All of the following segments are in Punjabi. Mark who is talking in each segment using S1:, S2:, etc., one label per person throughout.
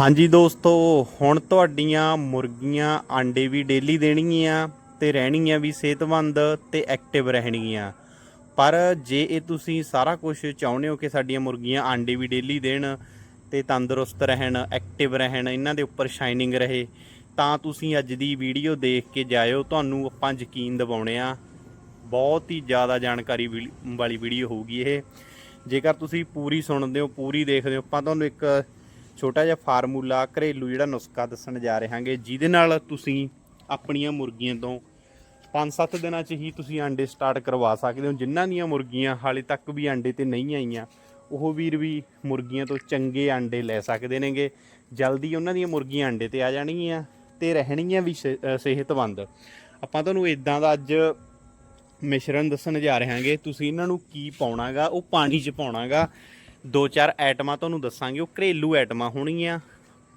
S1: ਹਾਂਜੀ ਦੋਸਤੋ, ਹੁਣ ਤੁਹਾਡੀਆਂ ਮੁਰਗੀਆਂ ਆਂਡੇ ਵੀ ਡੇਲੀ ਦੇਣਗੀਆਂ ਤੇ ਰਹਿਣਗੀਆਂ ਵੀ ਸਿਹਤਮੰਦ ਤੇ ਐਕਟਿਵ ਰਹਿਣਗੀਆਂ। ਪਰ ਜੇ ਇਹ ਤੁਸੀਂ ਸਾਰਾ ਕੁਝ ਚਾਹੁੰਦੇ ਹੋ ਕਿ ਸਾਡੀਆਂ ਮੁਰਗੀਆਂ ਆਂਡੇ ਵੀ ਡੇਲੀ ਦੇਣ ਤੇ ਤੰਦਰੁਸਤ ਰਹਿਣ ਐਕਟਿਵ ਰਹਿਣ, ਇਹਨਾਂ ਦੇ ਉੱਪਰ ਸ਼ਾਈਨਿੰਗ ਰਹੇ, ਤਾਂ ਤੁਸੀਂ ਅੱਜ ਦੀ ਵੀਡੀਓ ਦੇਖ ਕੇ ਜਾਇਓ। ਤੁਹਾਨੂੰ ਆਪਾਂ ਯਕੀਨ ਦਿਵਾਉਣੇ ਆ, ਬਹੁਤ ਹੀ ਜ਼ਿਆਦਾ ਜਾਣਕਾਰੀ ਵੀ- ਵਾਲੀ ਵੀਡੀਓ ਹੋਊਗੀ ਇਹ। ਜੇਕਰ ਤੁਸੀਂ ਪੂਰੀ ਸੁਣਦੇ ਹੋ, ਪੂਰੀ ਦੇਖਦੇ ਹੋ, ਆਪਾਂ ਤੁਹਾਨੂੰ ਇੱਕ ਛੋਟਾ ਜਿਹਾ ਫਾਰਮੂਲਾ, ਘਰੇਲੂ ਜਿਹੜਾ ਨੁਸਖਾ ਦੱਸਣ ਜਾ ਰਹੇ ਹਾਂਗੇ ਜਿਹਦੇ ਨਾਲ ਤੁਸੀਂ ਆਪਣੀਆਂ ਮੁਰਗੀਆਂ ਤੋਂ 5-7 ਦਿਨਾਂ 'ਚ ਹੀ ਤੁਸੀਂ ਆਂਡੇ ਸਟਾਰਟ ਕਰਵਾ ਸਕਦੇ ਹੋ। ਜਿਨ੍ਹਾਂ ਦੀਆਂ ਮੁਰਗੀਆਂ ਹਾਲੇ ਤੱਕ ਵੀ ਆਂਡੇ ਤੇ ਨਹੀਂ ਆਈਆਂ, ਉਹ ਵੀਰ ਵੀ ਮੁਰਗੀਆਂ ਤੋਂ ਚੰਗੇ ਆਂਡੇ ਲੈ ਸਕਦੇ ਨੇਗੇ। ਜਲਦੀ ਉਹਨਾਂ ਦੀਆਂ ਮੁਰਗੀਆਂ ਆਂਡੇ ਤੇ ਆ ਜਾਣਗੀਆਂ ਤੇ ਰਹਿਣਗੀਆਂ ਵੀ ਸ- ਸਿਹਤਮੰਦ। ਆਪਾਂ ਤੁਹਾਨੂੰ ਇਦਾਂ ਦਾ ਅੱਜ ਮਿਸ਼ਰਣ ਦੱਸਣ ਜਾ ਰਹੇ ਹਾਂਗੇ ਤੁਸੀਂ ਇਹਨਾਂ ਨੂੰ ਕੀ ਪਾਉਣਾਗਾ? ਉਹ ਪਾਣੀ 'ਚ ਪਾਉਣਾਗਾ। ਦੋ ਚਾਰ ਆਈਟਮਾਂ ਤੁਹਾਨੂੰ ਦੱਸਾਂਗੇ, ਉਹ ਘਰੇਲੂ ਆਈਟਮਾਂ ਹੋਣਗੀਆਂ।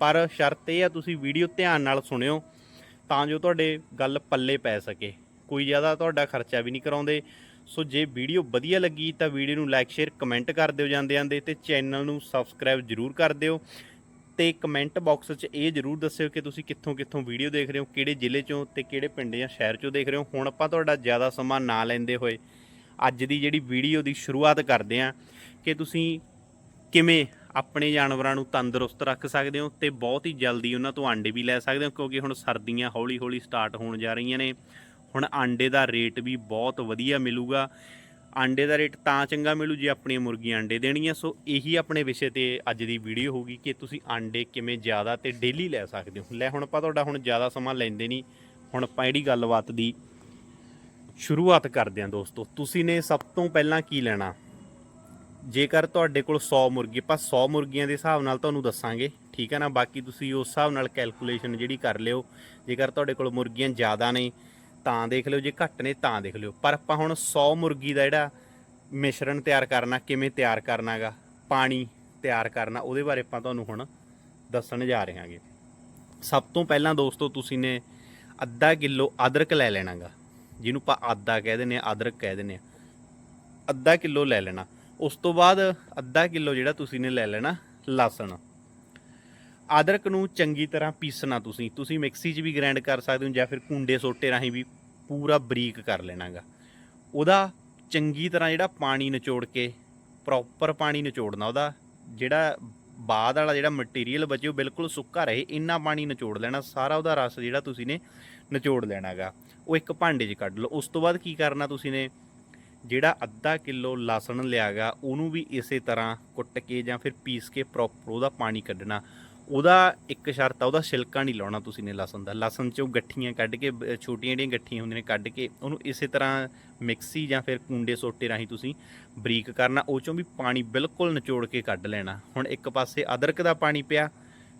S1: ਪਰ ਸ਼ਰਤ ਇਹ ਆ, ਤੁਸੀਂ ਵੀਡੀਓ ਧਿਆਨ ਨਾਲ ਸੁਣਿਓ, ਤਾਂ ਜੋ ਤੁਹਾਡੇ ਗੱਲ ਪੱਲੇ ਪੈ ਸਕੇ। ਕੋਈ ਜ਼ਿਆਦਾ ਤੁਹਾਡਾ ਖਰਚਾ ਵੀ ਨਹੀਂ ਕਰਾਉਂਦੇ। ਸੋ ਜੇ ਵੀਡੀਓ ਵਧੀਆ ਲੱਗੀ, ਤਾਂ ਵੀਡੀਓ ਨੂੰ ਲਾਈਕ, ਸ਼ੇਅਰ, ਕਮੈਂਟ ਕਰ ਦਿਓ ਜਾਂਦੇ ਜਾਂਦੇ ਤੇ ਚੈਨਲ ਨੂੰ ਸਬਸਕ੍ਰਾਈਬ ਜਰੂਰ ਕਰ ਦਿਓ। ਤੇ ਕਮੈਂਟ ਬਾਕਸ 'ਚ ਇਹ ਜਰੂਰ ਦੱਸਿਓ ਕਿ ਤੁਸੀਂ ਕਿੱਥੋਂ ਕਿੱਥੋਂ ਵੀਡੀਓ ਦੇਖ ਰਹੇ ਹੋ, ਕਿਹੜੇ ਜ਼ਿਲ੍ਹੇ 'ਚੋਂ ਤੇ ਕਿਹੜੇ ਪਿੰਡ ਜਾਂ ਸ਼ਹਿਰ 'ਚੋਂ ਦੇਖ ਰਹੇ ਹੋ। ਹੁਣ ਆਪਾਂ ਤੁਹਾਡਾ ਜ਼ਿਆਦਾ ਸਮਾਂ ਨਾ ਲੈਂਦੇ ਹੋਏ, ਅੱਜ ਦੀ ਜਿਹੜੀ ਵੀਡੀਓ ਦੀ ਸ਼ੁਰੂਆਤ ਕਰਦੇ ਹਾਂ, ਕਿ ਤੁਸੀਂ ਕਿਵੇਂ ਆਪਣੇ ਜਾਨਵਰਾਂ ਨੂੰ ਤੰਦਰੁਸਤ ਰੱਖ ਸਕਦੇ ਹੋ ਤੇ ਬਹੁਤ ਹੀ ਜਲਦੀ ਉਹਨਾਂ ਤੋਂ ਆਂਡੇ ਵੀ ਲੈ ਸਕਦੇ ਹੋ, ਕਿਉਂਕਿ ਹੁਣ ਸਰਦੀਆਂ ਹੌਲੀ-ਹੌਲੀ ਸਟਾਰਟ ਹੋਣ ਜਾ ਰਹੀਆਂ ਨੇ। ਹੁਣ ਆਂਡੇ ਦਾ ਰੇਟ ਵੀ ਬਹੁਤ ਵਧੀਆ ਮਿਲੂਗਾ। ਆਂਡੇ ਦਾ ਰੇਟ ਤਾਂ ਚੰਗਾ ਮਿਲੂ ਜੇ ਆਪਣੀਆਂ ਮੁਰਗੀਆਂ ਆਂਡੇ ਦੇਣਗੀਆਂ ਸੋ ਇਹੀ ਆਪਣੇ ਵਿਸ਼ੇ ਤੇ ਅੱਜ ਦੀ ਵੀਡੀਓ ਹੋਊਗੀ ਕਿ ਤੁਸੀਂ ਆਂਡੇ ਕਿਵੇਂ ਜ਼ਿਆਦਾ ਤੇ ਡੇਲੀ ਲੈ ਸਕਦੇ ਹੋ। ਲੈ ਹੁਣ ਆਪਾਂ ਤੁਹਾਡਾ ਹੁਣ ਜ਼ਿਆਦਾ ਸਮਾਂ ਲੈਂਦੇ ਨਹੀਂ। ਹੁਣ ਆਪਾਂ ਜਿਹੜੀ ਗੱਲਬਾਤ ਦੀ ਸ਼ੁਰੂਆਤ ਕਰਦੇ ਹਾਂ ਦੋਸਤੋ, ਤੁਸੀਂ ਨੇ ਸਭ ਤੋਂ ਪਹਿਲਾਂ ਕੀ ਲੈਣਾ? ਜੇਕਰ ਤੁਹਾਡੇ ਕੋਲ 100 ਮੁਰਗੀ, ਆਪਾਂ 100 ਮੁਰਗੀਆਂ ਦੇ ਹਿਸਾਬ ਨਾਲ ਤੁਹਾਨੂੰ ਦੱਸਾਂਗੇ, ਠੀਕ ਹੈ ਨਾ? ਬਾਕੀ ਤੁਸੀਂ ਉਸ ਹਿਸਾਬ ਨਾਲ ਕੈਲਕੂਲੇਸ਼ਨ ਜਿਹੜੀ ਕਰ ਲਿਓ। ਜੇਕਰ ਤੁਹਾਡੇ ਕੋਲ ਮੁਰਗੀਆਂ ਜ਼ਿਆਦਾ ਨੇ, ਤਾਂ ਦੇਖ ਲਿਓ, ਜੇ ਘੱਟ ਨੇ, ਤਾਂ ਦੇਖ ਲਿਓ। ਪਰ ਆਪਾਂ ਹੁਣ 100 ਮੁਰਗੀ ਦਾ ਜਿਹੜਾ ਮਿਸ਼ਰਣ ਤਿਆਰ ਕਰਨਾ, ਕਿਵੇਂ ਤਿਆਰ ਕਰਨਾਗਾ, ਪਾਣੀ ਤਿਆਰ ਕਰਨਾ, ਉਹਦੇ ਬਾਰੇ ਆਪਾਂ ਤੁਹਾਨੂੰ ਹੁਣ ਦੱਸਣ ਜਾ ਰਹੇ ਹਾਂਗੇ। ਸਭ ਤੋਂ ਪਹਿਲਾਂ ਦੋਸਤੋ, ਤੁਸੀਂ ਨੇ ਅੱਧਾ ਕਿਲੋ ਅਦਰਕ ਲੈ ਲੈਣਾਗਾ। ਜਿਹਨੂੰ ਆਪਾਂ ਆਦਾ ਕਹਿ ਦਿੰਦੇ ਆ ਅਦਰਕ ਕਹਿ ਦਿੰਦੇ ਆ ਅੱਧਾ ਕਿਲੋ ਲੈ ਲੈਣਾ। ਉਸ ਤੋਂ ਬਾਅਦ ਅੱਧਾ ਕਿਲੋ ਜਿਹੜਾ ਤੁਸੀਂ ਨੇ ਲੈ ਲੈਣਾ ਲਸਣ। ਅਦਰਕ ਨੂੰ ਚੰਗੀ ਤਰ੍ਹਾਂ ਪੀਸਣਾ ਤੁਸੀਂ। ਤੁਸੀਂ ਮਿਕਸੀ 'ਚ ਵੀ ਗ੍ਰਾਈਂਡ ਕਰ ਸਕਦੇ ਹੋ ਜਾਂ ਫਿਰ ਕੁੰਡੇ ਸੋਟੇ ਰਾਹੀਂ ਵੀ ਪੂਰਾ ਬਰੀਕ ਕਰ ਲੈਣਾਗਾ। ਉਹਦਾ ਚੰਗੀ ਤਰ੍ਹਾਂ ਜਿਹੜਾ ਪਾਣੀ ਨਿਚੋੜ ਕੇ ਪ੍ਰੋਪਰ ਪਾਣੀ ਨਿਚੋੜਨਾ, ਉਹਦਾ ਜਿਹੜਾ ਬਾਅਦ ਵਾਲਾ ਜਿਹੜਾ ਮਟੀਰੀਅਲ ਬਚੇ ਉਹ ਬਿਲਕੁਲ ਸੁੱਕਾ ਰਹੇ, ਇੰਨਾ ਪਾਣੀ ਨਿਚੋੜ ਲੈਣਾ, ਸਾਰਾ ਉਹਦਾ ਰਸ ਜਿਹੜਾ ਤੁਸੀਂ ਨੇ ਨਿਚੋੜ ਲੈਣਾਗਾ। ਉਹ ਇੱਕ ਭਾਂਡੇ 'ਚ ਕੱਢ ਲਓ। ਉਸ ਤੋਂ ਬਾਅਦ ਕੀ ਕਰਨਾ ਤੁਸੀਂ ਨੇ? ਜਿਹੜਾ ਅੱਧਾ ਕਿਲੋ ਲਸਣ ਲਿਆਗਾ, ਉਹਨੂੰ ਵੀ ਇਸੇ ਤਰ੍ਹਾਂ ਕੁੱਟ ਕੇ ਜਾਂ ਫਿਰ ਪੀਸ ਕੇ ਪ੍ਰੋਪਰ ਉਹਦਾ ਪਾਣੀ ਕੱਢਣਾ। ਉਹਦਾ ਇੱਕ ਸ਼ਰਤ ਆ, ਉਹਦਾ ਛਿਲਕਾ ਨਹੀਂ ਲਾਉਣਾ ਤੁਸੀਂ ਨੇ ਲਸਣ ਦਾ। ਲਸਣ ਚੋਂ ਗੱਠੀਆਂ ਕੱਢ ਕੇ ਛੋਟੀਆਂ ਜਿਹੜੀਆਂ ਗੱਠੀਆਂ ਹੁੰਦੀਆਂ ਨੇ ਕੱਢ ਕੇ, ਉਹਨੂੰ ਇਸੇ ਤਰ੍ਹਾਂ ਮਿਕਸੀ ਜਾਂ ਫਿਰ ਕੁੰਡੇ ਸੋਟੇ ਰਾਹੀਂ ਤੁਸੀਂ ਬਰੀਕ ਕਰਨਾ, ਉਹ ਚੋਂ ਵੀ ਪਾਣੀ ਬਿਲਕੁਲ ਨਿਚੋੜ ਕੇ ਕੱਢ ਲੈਣਾ। ਹੁਣ ਇੱਕ ਪਾਸੇ ਅਦਰਕ ਦਾ ਪਾਣੀ ਪਿਆ,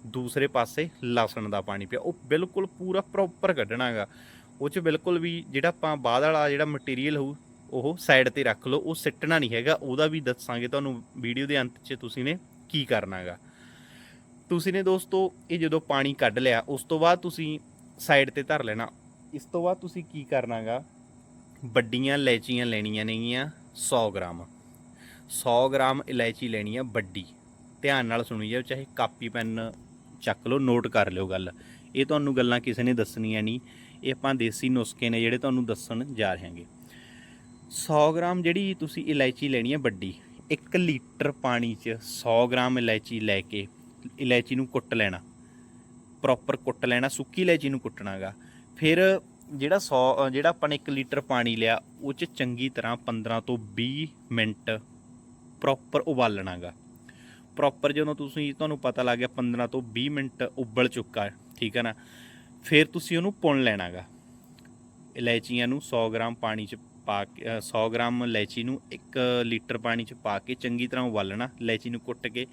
S1: ਦੂਸਰੇ ਪਾਸੇ ਲਸਣ ਦਾ ਪਾਣੀ ਪਿਆ। ਉਹ ਬਿਲਕੁਲ ਪੂਰਾ ਪ੍ਰੋਪਰ ਕੱਢਣਾਗਾ। ਉਹ ਚ ਬਿਲਕੁਲ ਵੀ ਜਿਹੜਾ ਆਪਾਂ ਬਾਅਦ ਵਾਲਾ ਜਿਹੜਾ ਮਟੀਰੀਅਲ ਹੋਊ ਉਹ ਸਾਈਡ ਤੇ ਰੱਖ ਲਓ, ਉਹ ਸਿੱਟਣਾ ਨਹੀਂ ਹੈਗਾ। ਉਹਦਾ ਵੀ ਦੱਸਾਂਗੇ ਤੁਹਾਨੂੰ ਵੀਡੀਓ ਦੇ ਅੰਤ 'ਚ ਤੁਸੀਂ ਨੇ ਕੀ ਕਰਨਾਗਾ। ਤੁਸੀਂ ਨੇ ਦੋਸਤੋ, ਇਹ ਜਦੋਂ ਪਾਣੀ ਕੱਢ ਲਿਆ, ਉਸ ਤੋਂ ਬਾਅਦ ਤੁਸੀਂ ਸਾਈਡ ਤੇ ਧਰ ਲੈਣਾ। ਇਸ ਤੋਂ ਬਾਅਦ ਤੁਸੀਂ ਕੀ ਕਰਨਾਗਾ? ਵੱਡੀਆਂ ਇਲਾਇਚੀਆਂ ਲੈਣੀਆਂ ਨੇਗੀਆਂ 100 ਗ੍ਰਾਮ। 100 ਗ੍ਰਾਮ ਇਲਾਇਚੀ ਲੈਣੀ ਆ ਵੱਡੀ। ਧਿਆਨ ਨਾਲ ਸੁਣੀ ਜਾਓ, ਚਾਹੇ ਕਾਪੀ, ਪੈਨ ਚੱਕ ਲਓ, ਨੋਟ ਕਰ ਲਿਓ ਗੱਲ। ਇਹ ਤੁਹਾਨੂੰ ਗੱਲਾਂ ਕਿਸੇ ਨੇ ਦੱਸਣੀਆਂ ਨਹੀਂ। ਇਹ ਆਪਾਂ ਦੇਸੀ ਨੁਸਖੇ ਨੇ ਜਿਹੜੇ ਤੁਹਾਨੂੰ ਦੱਸਣ ਜਾ ਰਹੇ ਹਾਂਗੇ। 100 ਗ੍ਰਾਮ ਜਿਹੜੀ ਤੁਸੀਂ ਇਲਾਇਚੀ ਲੈਣੀ ਹੈ ਵੱਡੀ 1 ਲੀਟਰ ਪਾਣੀ 'ਚ 100 ਗ੍ਰਾਮ ਇਲਾਇਚੀ ਲੈ ਕੇ ਇਲਾਇਚੀ ਨੂੰ ਕੁੱਟ ਲੈਣਾ। ਪ੍ਰੋਪਰ ਕੁੱਟ ਲੈਣਾ, ਸੁੱਕੀ ਇਲਾਇਚੀ ਨੂੰ ਕੁੱਟਣਾਗਾ। ਫਿਰ ਜਿਹੜਾ 100 ਜਿਹੜਾ ਆਪਾਂ ਨੇ 1 ਲੀਟਰ ਪਾਣੀ ਲਿਆ, ਉਹ 'ਚ ਚੰਗੀ ਤਰ੍ਹਾਂ 15 ਤੋਂ 20 ਮਿੰਟ ਪ੍ਰੋਪਰ ਉਬਾਲਣਾਗਾ। ਪ੍ਰੋਪਰ ਜਦੋਂ ਤੁਸੀਂ, ਤੁਹਾਨੂੰ ਪਤਾ ਲੱਗ ਗਿਆ 15 ਤੋਂ 20 ਮਿੰਟ ਉਬਲ ਚੁੱਕਾ, ਠੀਕ ਹੈ ਨਾ? ਫਿਰ ਤੁਸੀਂ ਉਹਨੂੰ ਪੁਣ ਲੈਣਾਗਾ। ਇਲਾਇਚੀਆਂ ਨੂੰ 100 ਗ੍ਰਾਮ ਪਾਣੀ 'ਚ ਪਾ ਕੇ ਅ, 100 ਗ੍ਰਾਮ ਇਲਾਇਚੀ ਨੂੰ 1 ਲੀਟਰ ਪਾਣੀ 'ਚ ਪਾ ਕੇ ਚੰਗੀ ਤਰ੍ਹਾਂ ਉਬਾਲਣਾ ਇਲਾਇਚੀ ਨੂੰ ਕੁੱਟ ਕੇ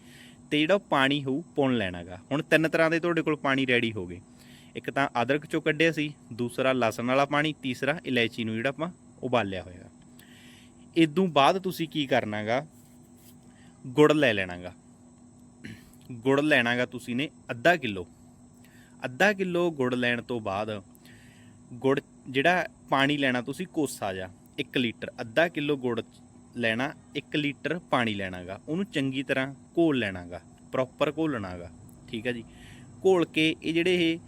S1: ਤੇ ਜਿਹੜਾ ਉਹ ਪਾਣੀ ਹੋਊ ਪੁਣ ਲੈਣਾਗਾ। ਹੁਣ ਤਿੰਨ ਤਰ੍ਹਾਂ ਦੇ ਤੁਹਾਡੇ ਕੋਲ ਪਾਣੀ ਰੈਡੀ ਹੋ ਗਏ। ਇੱਕ ਤਾਂ ਅਦਰਕ ਚੋਂ ਕੱਢਿਆ ਸੀ ਦੂਸਰਾ ਲਸਣ ਵਾਲਾ ਪਾਣੀ ਤੀਸਰਾ ਇਲਾਇਚੀ ਨੂੰ ਜਿਹੜਾ ਆਪਾਂ ਉਬਾਲਿਆ ਹੋਇਆ। ਇਦੋਂ ਬਾਅਦ ਤੁਸੀਂ ਕੀ ਕਰਨਾਗਾ? ਗੁੜ ਲੈ ਲੈਣਾਗਾ। ਗੁੜ ਲੈਣਾਗਾ ਤੁਸੀਂ ਨੇ ਅੱਧਾ ਕਿਲੋ। ਅੱਧਾ ਕਿਲੋ ਗੁੜ ਲੈਣ ਤੋਂ ਬਾਅਦ ਗੁੜ ਜਿਹੜਾ ਪਾਣੀ ਲੈਣਾ ਤੁਸੀਂ ਕੋਸਾ ਜਾ। 1 ਲੀਟਰ ਅੱਧਾ ਕਿਲੋ ਗੁੜ ਲੈਣਾ 1 ਲੀਟਰ ਪਾਣੀ ਲੈਣਾਗਾ। ਉਹਨੂੰ ਚੰਗੀ ਤਰ੍ਹਾਂ ਘੋਲ ਲੈਣਾਗਾ ਪ੍ਰੋਪਰ ਘੋਲਣਾਗਾ, ਠੀਕ ਹੈ ਜੀ। ਘੋਲ ਕੇ ਇਹ ਜਿਹੜੇ ਇਹ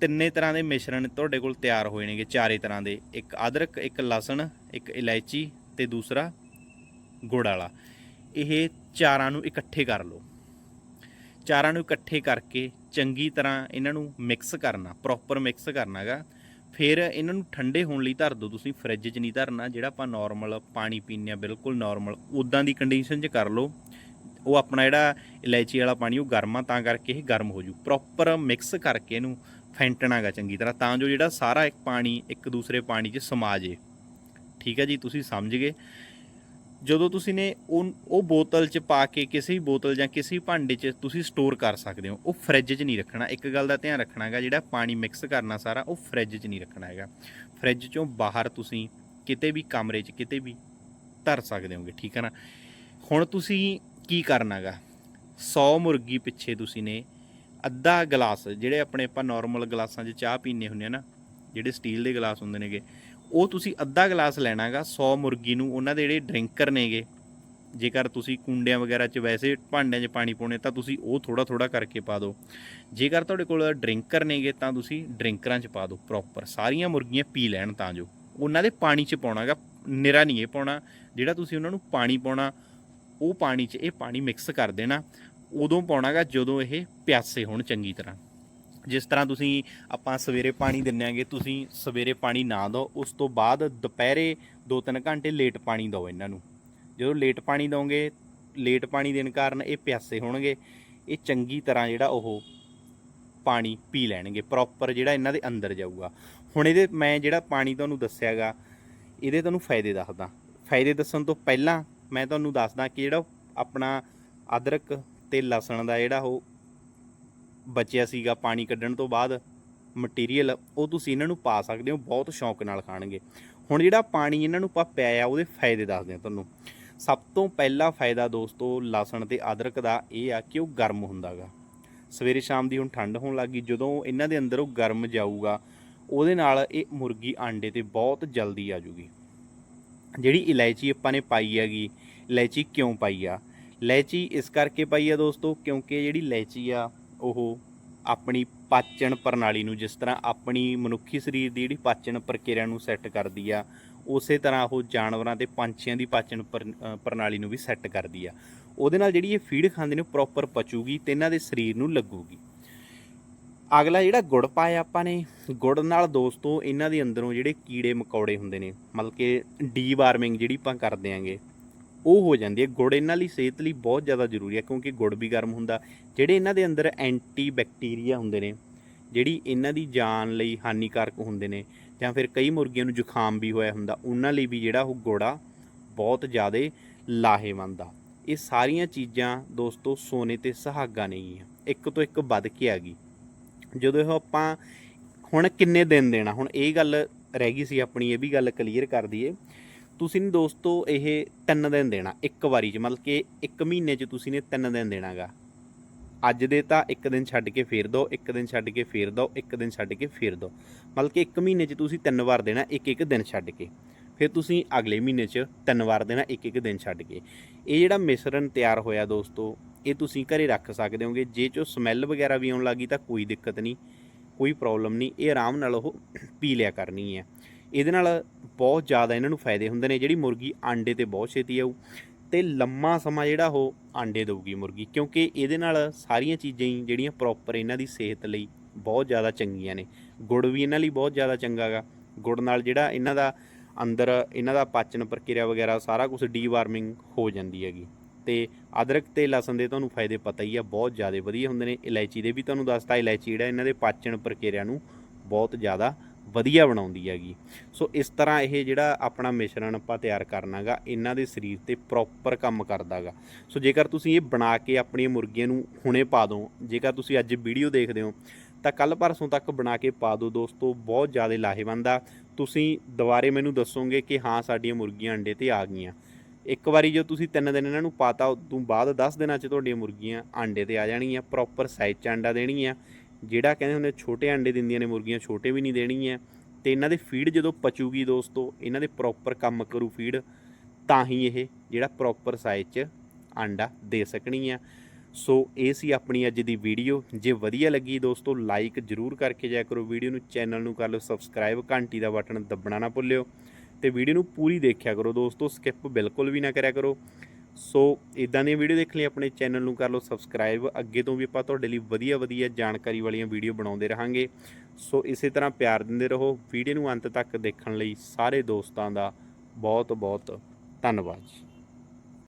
S1: ਤਿੰਨੇ ਤਰ੍ਹਾਂ ਦੇ ਮਿਸ਼ਰਣ ਤੁਹਾਡੇ ਕੋਲ ਤਿਆਰ ਹੋਏ ਨੇਗੇ, ਚਾਰੇ ਤਰ੍ਹਾਂ ਦੇ। ਇੱਕ ਅਦਰਕ, ਇੱਕ ਲਸਣ, ਇੱਕ ਇਲਾਇਚੀ ਤੇ ਦੂਸਰਾ ਗੁੜ ਵਾਲਾ। ਇਹ ਚਾਰਾਂ ਨੂੰ ਇਕੱਠੇ ਕਰ ਲਓ। ਚਾਰਾਂ ਨੂੰ ਇਕੱਠੇ ਕਰਕੇ ਚੰਗੀ ਤਰ੍ਹਾਂ ਇਹਨਾਂ ਨੂੰ ਮਿਕਸ ਕਰਨਾ ਪ੍ਰੋਪਰ ਮਿਕਸ ਕਰਨਾਗਾ। ਫਿਰ ਇਹਨਾਂ ਨੂੰ ਠੰਡੇ ਹੋਣ ਲਈ ਧਰ ਦਿਓ ਤੁਸੀਂ ਫ੍ਰਿਜ 'ਚ ਨਹੀਂ ਧਰਨਾ, ਜਿਹੜਾ ਆਪਾਂ ਨਾਰਮਲ ਪਾਣੀ ਪੀਂਦੇ ਆ ਬਿਲਕੁਲ ਨਾਰਮਲ ਉਦਾਂ ਦੀ ਕੰਡੀਸ਼ਨ 'ਚ ਕਰ ਲਓ। ਉਹ ਆਪਣਾ ਜਿਹੜਾ ਇਲਾਇਚੀ ਵਾਲਾ ਪਾਣੀ, ਉਹ ਗਰਮ ਆ, ਤਾਂ ਕਰਕੇ ਇਹ ਗਰਮ ਹੋ ਜੂ। ਪ੍ਰੋਪਰ ਮਿਕਸ ਕਰਕੇ ਇਹਨੂੰ ਫੈਂਟਣਾਗਾ ਚੰਗੀ ਤਰ੍ਹਾਂ, ਤਾਂ ਜੋ ਜਿਹੜਾ ਸਾਰਾ ਇੱਕ ਪਾਣੀ, ਇੱਕ ਦੂਸਰੇ ਪਾਣੀ 'ਚ ਸਮਾ ਜੇ। ਠੀਕ ਹੈ ਜੀ, ਤੁਸੀਂ ਸਮਝ ਗਏ? ਜਦੋਂ ਤੁਸੀਂ ਨੇ ਉਹ ਉਹ ਬੋਤਲ 'ਚ ਪਾ ਕੇ ਕਿਸੇ ਵੀ ਬੋਤਲ ਜਾਂ ਕਿਸੇ ਵੀ ਭਾਂਡੇ 'ਚ ਤੁਸੀਂ ਸਟੋਰ ਕਰ ਸਕਦੇ ਹੋ, ਉਹ ਫ੍ਰਿਜ 'ਚ ਨਹੀਂ ਰੱਖਣਾ। ਇੱਕ ਗੱਲ ਦਾ ਧਿਆਨ ਰੱਖਣਾ ਹੈਗਾ, ਜਿਹੜਾ ਪਾਣੀ ਮਿਕਸ ਕਰਨਾ ਸਾਰਾ, ਉਹ ਫ੍ਰਿਜ 'ਚ ਨਹੀਂ ਰੱਖਣਾ ਹੈਗਾ। ਫ੍ਰਿਜ 'ਚੋਂ ਬਾਹਰ ਤੁਸੀਂ ਕਿਤੇ ਵੀ ਕਮਰੇ 'ਚ ਕਿਤੇ ਵੀ ਧਰ ਸਕਦੇ ਹੋਗੇ, ਠੀਕ ਹੈ ਨਾ? ਹੁਣ ਤੁਸੀਂ ਕੀ ਕਰਨਾਗਾ 100 ਮੁਰਗੀ ਪਿੱਛੇ ਤੁਸੀਂ ਨੇ ਅੱਧਾ ਗਲਾਸ, ਜਿਹੜੇ ਆਪਣੇ ਆਪਾਂ ਨਾਰਮਲ ਗਲਾਸਾਂ 'ਚ ਚਾਹ ਪੀਂਦੇ ਹੁੰਦੇ ਆ ਨਾ, ਜਿਹੜੇ ਸਟੀਲ ਦੇ ਗਲਾਸ ਹੁੰਦੇ ਨੇਗੇ ਉਹ ਤੁਸੀਂ ਅੱਧਾ ਗਲਾਸ ਲੈਣਾਗਾ 100 ਮੁਰਗੀ ਨੂੰ, ਉਹਨਾਂ ਦੇ ਜਿਹੜੇ ਡਰਿੰਕਰ ਨੇਗੇ। ਜੇਕਰ ਤੁਸੀਂ ਕੁੰਡਿਆਂ ਵਗੈਰਾ 'ਚ ਵੈਸੇ ਭਾਂਡਿਆਂ 'ਚ ਪਾਣੀ ਪਾਉਣੇ ਤਾਂ ਤੁਸੀਂ ਉਹ ਥੋੜਾ ਥੋੜਾ ਕਰਕੇ ਪਾ ਦਿਓ। ਜੇਕਰ ਤੁਹਾਡੇ ਕੋਲ ਡਰਿੰਕਰ ਨੇਗੇ, ਤਾਂ ਤੁਸੀਂ ਡਰਿੰਕਰਾਂ 'ਚ ਪਾ ਦਿਓ ਪ੍ਰੋਪਰ ਸਾਰੀਆਂ ਮੁਰਗੀਆਂ ਪੀ ਲੈਣ ਤਾਂ ਜੋ। ਉਹਨਾਂ ਦੇ ਪਾਣੀ 'ਚ ਪਾਉਣਾਗਾ, ਨਿਰਾ ਨਹੀਂ ਇਹ ਪਾਉਣਾ। ਜਿਹੜਾ ਤੁਸੀਂ ਉਹਨਾਂ ਨੂੰ ਪਾਣੀ ਪਾਉਣਾ, ਉਹ ਪਾਣੀ 'ਚ, ਇਹ ਪਾਣੀ ਮਿਕਸ ਕਰ ਦੇਣਾ। ਉਦੋਂ ਪਾਉਣਾਗਾ ਜਦੋਂ ਇਹ ਪਿਆਸੇ ਹੋਣ ਚੰਗੀ ਤਰ੍ਹਾਂ। ਜਿਸ ਤਰ੍ਹਾਂ ਤੁਸੀਂ ਆਪਾਂ ਸਵੇਰੇ ਪਾਣੀ ਦਿੰਨੇ ਆਂਗੇ, ਤੁਸੀਂ ਸਵੇਰੇ ਪਾਣੀ ਨਾ ਦਿਓ, ਉਸ ਤੋਂ ਬਾਅਦ ਦੁਪਹਿਰੇ 2-3 ਘੰਟੇ ਲੇਟ ਪਾਣੀ ਦਿਓ ਇਹਨਾਂ ਨੂੰ। ਜਦੋਂ ਲੇਟ ਪਾਣੀ ਦੋਗੇ ਲੇਟ ਪਾਣੀ ਦੇਣ ਕਾਰਨ ਇਹ ਪਿਆਸੇ ਹੋਣਗੇ, ਇਹ ਚੰਗੀ ਤਰ੍ਹਾਂ ਜਿਹੜਾ ਉਹ ਪਾਣੀ ਪੀ ਲੈਣਗੇ ਪ੍ਰੋਪਰ ਜਿਹੜਾ ਇਹਨਾਂ ਦੇ ਅੰਦਰ ਜਾਊਗਾ। ਹੁਣ ਇਹਦੇ, ਮੈਂ ਜਿਹੜਾ ਪਾਣੀ ਤੁਹਾਨੂੰ ਦੱਸਿਆਗਾ ਇਹਦੇ ਤੁਹਾਨੂੰ ਫਾਇਦੇ ਦੱਸਦਾ। ਫਾਇਦੇ ਦੱਸਣ ਤੋਂ ਪਹਿਲਾਂ ਮੈਂ ਤੁਹਾਨੂੰ ਦੱਸਦਾ ਕਿ ਜਿਹੜਾ ਆਪਣਾ ਅਦਰਕ ਤੇ ਲਸਣ ਦਾ ਜਿਹੜਾ ਉਹ ਬਚਿਆ ਸੀਗਾ ਪਾਣੀ ਕੱਢਣ ਤੋਂ ਬਾਅਦ ਮਟੀਰੀਅਲ ਉਹ ਤੁਸੀਂ ਇਹਨਾਂ ਨੂੰ ਪਾ ਸਕਦੇ ਹੋ, ਬਹੁਤ ਸ਼ੌਂਕ ਨਾਲ ਖਾਣਗੇ। ਹੁਣ ਜਿਹੜਾ ਪਾਣੀ ਇਹਨਾਂ ਨੂੰ ਆਪਾਂ ਪਿਆਇਆ, ਉਹਦੇ ਫਾਇਦੇ ਦੱਸਦੇ ਹਾਂ ਤੁਹਾਨੂੰ। ਸਭ ਤੋਂ ਪਹਿਲਾ ਫਾਇਦਾ ਦੋਸਤੋ, ਲਸਣ ਤੇ ਅਦਰਕ ਦਾ ਇਹ ਆ ਕਿ ਉਹ ਗਰਮ ਹੁੰਦਾਗਾ। ਸਵੇਰੇ ਸ਼ਾਮ ਦੀ ਹੁਣ ਠੰਡ ਹੋਣ ਲੱਗੀ ਜਦੋਂ ਇਹਨਾਂ ਦੇ ਅੰਦਰ ਉਹ ਗਰਮ ਜਾਊਗਾ, ਉਹਦੇ ਨਾਲ ਇਹ ਮੁਰਗੀ ਆਂਡੇ ਤੇ ਬਹੁਤ ਜਲਦੀ ਆ ਜੂਗੀ। ਜਿਹੜੀ ਇਲਾਇਚੀ ਆਪਾਂ ਨੇ ਪਾਈ ਹੈਗੀ, ਇਲਾਇਚੀ ਕਿਉਂ ਪਾਈ ਆ? ਇਲਾਇਚੀ ਇਸ ਕਰਕੇ ਪਾਈ ਆ ਦੋਸਤੋ, ਕਿਉਂਕਿ ਜਿਹੜੀ ਇਲਾਇਚੀ ਆ ਉਹ ਆਪਣੀ ਪਾਚਨ ਪ੍ਰਣਾਲੀ ਨੂੰ, ਜਿਸ ਤਰ੍ਹਾਂ ਆਪਣੀ ਮਨੁੱਖੀ ਸਰੀਰ ਦੀ ਜਿਹੜੀ ਪਾਚਨ ਪ੍ਰਕਿਰਿਆ ਨੂੰ ਸੈੱਟ ਕਰਦੀ ਆ, ਉਸੇ ਤਰ੍ਹਾਂ ਉਹ ਜਾਨਵਰਾਂ ਤੇ ਪੰਛੀਆਂ ਦੀ ਪਾਚਨ ਪ੍ਰਣਾਲੀ ਨੂੰ ਵੀ ਸੈੱਟ ਕਰਦੀ ਆ। ਉਹਦੇ ਨਾਲ ਜਿਹੜੀ ਇਹ ਫੀਡ ਖਾਂਦੇ ਨੇ ਪ੍ਰੋਪਰ ਪਚੂਗੀ ਤੇ ਇਹਨਾਂ ਦੇ ਸਰੀਰ ਨੂੰ ਲੱਗੂਗੀ। ਅਗਲਾ ਜਿਹੜਾ ਗੁੜ ਪਾਇਆ ਆਪਾਂ ਨੇ, ਗੁੜ ਨਾਲ ਦੋਸਤੋ, ਇਹਨਾਂ ਦੇ ਅੰਦਰੋਂ ਜਿਹੜੇ ਕੀੜੇ ਮਕੌੜੇ ਹੁੰਦੇ ਨੇ, ਮਤਲਬ ਕਿ ਡੀਵਾਰਮਿੰਗ ਜਿਹੜੀ ਆਪਾਂ ਕਰਦੇ ਆਂਗੇ ਉਹ ਹੋ ਜਾਂਦੀ ਹੈ। ਗੁੜ ਇਹਨਾਂ ਲਈ ਸਿਹਤ ਲਈ ਬਹੁਤ ਜ਼ਿਆਦਾ ਜ਼ਰੂਰੀ ਹੈ ਕਿਉਂਕਿ ਗੁੜ ਵੀ ਗਰਮ ਹੁੰਦਾ। ਜਿਹੜੇ ਇਹਨਾਂ ਦੇ ਅੰਦਰ ਐਂਟੀ ਬੈਕਟੀਰੀਆ ਹੁੰਦੇ ਨੇ, ਜਿਹੜੀ ਇਹਨਾਂ ਦੀ ਜਾਨ ਲਈ ਹਾਨੀਕਾਰਕ ਹੁੰਦੇ ਨੇ ਜਾਂ ਫਿਰ ਕਈ ਮੁਰਗੀਆਂ ਨੂੰ ਜ਼ੁਕਾਮ ਵੀ ਹੋਇਆ ਹੁੰਦਾ, ਉਹਨਾਂ ਲਈ ਵੀ ਜਿਹੜਾ ਉਹ ਗੁੜਾ ਬਹੁਤ ਜ਼ਿਆਦਾ ਲਾਹੇਵੰਦ ਆ। ਇਹ ਸਾਰੀਆਂ ਚੀਜ਼ਾਂ ਦੋਸਤੋ ਸੋਨੇ ਤੇ ਸੁਹਾਗਾ ਨਹੀਂ ਆ। ਇੱਕ ਤੋਂ ਇੱਕ ਵੱਧ ਕੇ ਆ ਗਈ। ਜਦੋਂ ਇਹ ਆਪਾਂ ਹੁਣ ਕਿੰਨੇ ਦਿਨ ਦੇਣਾ? ਹੁਣ ਇਹ ਗੱਲ ਰਹਿ ਗਈ ਸੀ ਆਪਣੀ, ਇਹ ਵੀ ਗੱਲ ਕਲੀਅਰ ਕਰ ਦਈਏ। ਤੁਸੀਂ ਨੇ ਦੋਸਤੋ ਇਹ ਤਿੰਨ ਦਿਨ ਦੇਣਾ, ਇੱਕ ਵਾਰੀ 'ਚ, ਮਤਲਬ ਕਿ ਇੱਕ ਮਹੀਨੇ 'ਚ ਤੁਸੀਂ ਨੇ ਤਿੰਨ ਦਿਨ ਦੇਣਾਗਾ। ਅੱਜ ਦੇ ਤਾਂ ਇੱਕ ਦਿਨ ਛੱਡ ਕੇ ਫੇਰ ਦੋ, ਇੱਕ ਦਿਨ ਛੱਡ ਕੇ ਫੇਰ ਦੋ, ਇੱਕ ਦਿਨ ਛੱਡ ਕੇ ਫੇਰ ਦੋ। ਮਤਲਬ ਕਿ ਇੱਕ ਮਹੀਨੇ 'ਚ ਤੁਸੀਂ ਤਿੰਨ ਵਾਰ ਦੇਣਾ ਇੱਕ ਇੱਕ ਦਿਨ ਛੱਡ ਕੇ। ਫਿਰ ਤੁਸੀਂ ਅਗਲੇ ਮਹੀਨੇ 'ਚ ਤਿੰਨ ਵਾਰ ਦੇਣਾ ਇੱਕ ਇੱਕ ਦਿਨ ਛੱਡ ਕੇ। ਇਹ ਜਿਹੜਾ ਮਿਸ਼ਰਣ ਤਿਆਰ ਹੋਇਆ ਦੋਸਤੋ, ਇਹ ਤੁਸੀਂ ਘਰੇ ਰੱਖ ਸਕਦੇ ਹੋਗੇ। ਜੇ ਚੋ ਸਮੈਲ ਵਗੈਰਾ ਵੀ ਆਉਣ ਲੱਗੀ ਤਾਂ ਕੋਈ ਦਿੱਕਤ ਨਹੀਂ, ਕੋਈ ਪ੍ਰੋਬਲਮ ਨਹੀਂ। ਇਹ ਆਰਾਮ ਨਾਲ ਉਹ ਪੀ ਲਿਆ ਕਰਨੀ ਹੈ। ਇਹਦੇ ਨਾਲ ਬਹੁਤ ਜ਼ਿਆਦਾ ਇਹਨਾਂ ਨੂੰ ਫਾਇਦੇ ਹੁੰਦੇ ਨੇ। ਜਿਹੜੀ ਮੁਰਗੀ ਆਂਡੇ ਤੇ ਬਹੁਤ ਛੇਤੀ ਆਊ ਤੇ ਲੰਮਾ ਸਮਾਂ ਜਿਹੜਾ ਉਹ ਆਂਡੇ ਦੇਊਗੀ ਮੁਰਗੀ, ਕਿਉਂਕਿ ਇਹਦੇ ਨਾਲ ਸਾਰੀਆਂ ਚੀਜ਼ਾਂ ਹੀ ਜਿਹੜੀਆਂ ਪ੍ਰੋਪਰ ਇਹਨਾਂ ਦੀ ਸਿਹਤ ਲਈ ਬਹੁਤ ਜ਼ਿਆਦਾ ਚੰਗੀਆਂ ਨੇ। ਗੁੜ ਵੀ ਇਹਨਾਂ ਲਈ ਬਹੁਤ ਜ਼ਿਆਦਾ ਚੰਗਾ ਗਾ। ਗੁੜ ਨਾਲ ਜਿਹੜਾ ਇਹਨਾਂ ਦਾ ਅੰਦਰ, ਇਹਨਾਂ ਦਾ ਪਾਚਨ ਪ੍ਰਕਿਰਿਆ ਵਗੈਰਾ, ਸਾਰਾ ਕੁਝ ਡੀਵਾਰਮਿੰਗ ਹੋ ਜਾਂਦੀ ਹੈਗੀ। ਤੇ ਅਦਰਕ ਤੇ ਲਸਣ ਦੇ ਤੁਹਾਨੂੰ ਫਾਇਦੇ ਪਤਾ ਹੀ ਆ, ਬਹੁਤ ਜ਼ਿਆਦਾ ਵਧੀਆ ਹੁੰਦੇ ਨੇ। ਇਲਾਇਚੀ ਦੇ ਵੀ ਤੁਹਾਨੂੰ ਦੱਸਤਾ, ਇਲਾਇਚੀ ਜਿਹੜਾ ਇਹਨਾਂ ਦੇ ਪਾਚਨ ਪ੍ਰਕਿਰਿਆ ਨੂੰ ਬਹੁਤ ਜ਼ਿਆਦਾ ਵਧੀਆ ਬਣਾਉਂਦੀ ਹੈਗੀ। ਸੋ ਇਸ ਤਰ੍ਹਾਂ ਇਹ ਜਿਹੜਾ ਆਪਣਾ ਮਿਸ਼ਰਣ ਆਪਾਂ ਤਿਆਰ ਕਰਨਾਗਾ ਇਹਨਾਂ ਦੇ ਸਰੀਰ ਤੇ ਪ੍ਰੋਪਰ ਕੰਮ ਕਰਦਾਗਾ ਸੋ ਜੇਕਰ ਤੁਸੀਂ ਇਹ ਬਣਾ ਕੇ ਆਪਣੀਆਂ ਮੁਰਗੀਆਂ ਨੂੰ ਹੁਣੇ ਪਾ ਦਿਓ ਜੇਕਰ ਤੁਸੀਂ ਅੱਜ ਵੀਡੀਓ ਦੇਖਦੇ ਹੋ, ਤਾਂ ਕੱਲ ਪਰਸੋਂ ਤੱਕ ਬਣਾ ਕੇ ਪਾ ਦਿਓ ਦੋਸਤੋ, ਬਹੁਤ ਜ਼ਿਆਦਾ ਲਾਹੇਵੰਦ ਆ। ਤੁਸੀਂ ਦੁਬਾਰੇ ਮੈਨੂੰ ਦੱਸੋਗੇ ਕਿ ਹਾਂ, ਸਾਡੀਆਂ ਮੁਰਗੀਆਂ ਅੰਡੇ ਤੇ ਆ ਗਈਆਂ। ਇੱਕ ਵਾਰੀ ਜੋ ਤੁਸੀਂ ਤਿੰਨ ਦਿਨ ਇਹਨਾਂ ਨੂੰ ਪਾਤਾ, ਉਦੋਂ ਬਾਅਦ 10 ਦਿਨਾਂ 'ਚ ਤੁਹਾਡੀਆਂ ਮੁਰਗੀਆਂ ਆਂਡੇ ਤੇ ਆ ਜਾਣਗੀਆਂ ਪ੍ਰੋਪਰ ਸਾਈਜ਼ 'ਚ ਆਂਡਾ ਦੇਣਗੀਆਂ। ਜਿਹੜਾ ਕਹਿੰਦੇ ਹੁੰਦੇ ਛੋਟੇ ਆਂਡੇ ਦਿੰਦੀਆਂ ਨੇ ਮੁਰਗੀਆਂ, ਛੋਟੇ ਵੀ ਨਹੀਂ ਦੇਣਗੀਆਂ ਤੇ ਇਹਨਾਂ ਦੇ ਫੀਡ ਜਦੋਂ ਪਚੂਗੀ ਦੋਸਤੋ, ਇਹਨਾਂ ਦੇ ਪ੍ਰੋਪਰ ਕੰਮ ਕਰੂ ਫੀਡ ਤਾਂ ਹੀ ਇਹ ਜਿਹੜਾ ਪ੍ਰੋਪਰ ਸਾਈਜ਼ 'ਚ ਆਂਡਾ ਦੇ ਸਕਣੀ ਆ। ਸੋ ਇਹ ਸੀ ਆਪਣੀ ਅੱਜ ਦੀ ਵੀਡੀਓ ਜੇ ਵਧੀਆ ਲੱਗੀ ਦੋਸਤੋ ਲਾਈਕ ਜਰੂਰ ਕਰਕੇ ਜਾਇਆ ਕਰੋ। ਵੀਡੀਓ ਨੂੰ ਚੈਨਲ ਨੂੰ ਕਰ ਲਓ ਸਬਸਕ੍ਰਾਈਬ ਘੰਟੀ ਦਾ ਬਟਨ ਦੱਬਣਾ ਨਾ ਭੁੱਲਿਓ। ਤੇ ਵੀਡੀਓ ਨੂੰ ਪੂਰੀ ਦੇਖਿਆ ਕਰੋ ਦੋਸਤੋ ਸਕਿਪ ਬਿਲਕੁਲ ਵੀ ਨਾ ਕਰਿਆ ਕਰੋ। ਸੋ ਇਦਾਂ ਦੀਆਂ ਵੀਡੀਓ ਦੇਖਣ ਲਈ ਆਪਣੇ ਚੈਨਲ ਨੂੰ ਕਰ ਲਓ ਸਬਸਕ੍ਰਾਈਬ ਅੱਗੇ ਤੋਂ ਵੀ ਆਪਾਂ ਤੁਹਾਡੇ ਲਈ ਵਧੀਆ ਵਧੀਆ ਜਾਣਕਾਰੀ ਵਾਲੀਆਂ ਵੀਡੀਓ ਬਣਾਉਂਦੇ ਰਹਾਂਗੇ। ਸੋ ਇਸੇ ਤਰ੍ਹਾਂ ਪਿਆਰ ਦਿੰਦੇ ਰਹੋ। ਵੀਡੀਓ ਨੂੰ ਅੰਤ ਤੱਕ ਦੇਖਣ ਲਈ ਸਾਰੇ ਦੋਸਤਾਂ ਦਾ ਬਹੁਤ ਬਹੁਤ ਧੰਨਵਾਦ। ਜੀ